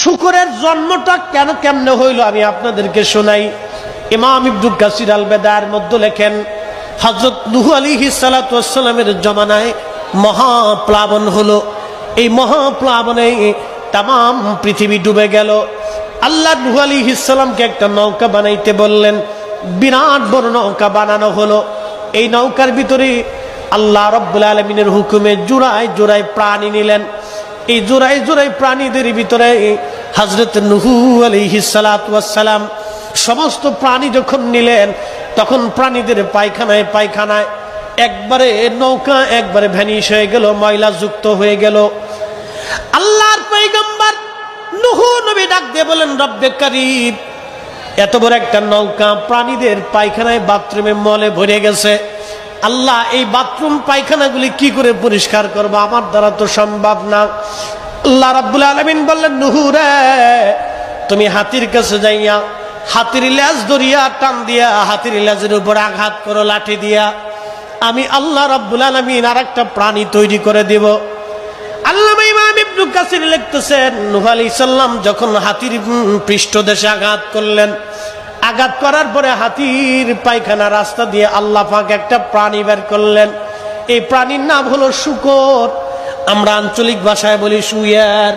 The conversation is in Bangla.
শুকরের জন্মটা কেন কেমনে হইল আমি আপনাদেরকে শোনাই। ইমাম ইবদুল কাসির আল বেদার মধ্যে লেখেন হজরত নুহু আলী সালাতামের জমানায় মহাপ্লাবন হলো। এই মহাপ্লাবনে তাম পৃথিবী ডুবে গেল। আল্লাহ নুহু আলী ইসালামকে একটা নৌকা বানাইতে বললেন, বিরাট বড় নৌকা বানানো হলো। এই নৌকার ভিতরে আল্লাহ রব্বুল আলমিনের হুকুমে জোড়ায় জোড়ায় প্রাণী নিলেন। এই জোড়ায় জোড়ায় প্রাণীদের ভিতরে হজরত নুহু আলী সালাম সমস্ত প্রাণী যখন নিলেন, তখন প্রাণীদের পায়খানায় পায়খানায় একবারে নৌকা একবারে ভ্যানিশ হয়ে গেল, ময়লা যুক্ত হয়ে গেল। আল্লাহর পৈগম্বর নুহু নবী ডাক দিয়ে বলেন রব্বে কারিব। এত বড় একটা নৌকা প্রাণীদের পায়খানায় বাথরুমে মলে ভরে গেছে। আল্লাহ এই বাথরুম পায়খানাগুলি কি করে পরিষ্কার করব? আমার দ্বারা তো সম্ভব না। আল্লাহ রাব্বুল আলমিন বললেন, নুহু রে, তুমি হাতির কাছে যাইয়া, হাতির লেজ ধরিয়া, টান দিয়া, হাতির লেজের উপর আঘাত করো, লাঠি দিয়া। আমি আল্লাহ রাব্বুল আলমিন আর একটা প্রাণী তৈরি করে দেব। কাসির লিখতেছেন, নূহ আলাইহিস যখন হাতির পৃষ্ঠদেশে আঘাত করলেন আঘাত করার পরে হাতির পায়খানা রাস্তা দিয়ে আল্লাহ পাক একটা প্রাণী বের করলেন। এই প্রাণীর নাম হলো শুকর। আমরা আঞ্চলিক ভাষায় বলি শুয়ার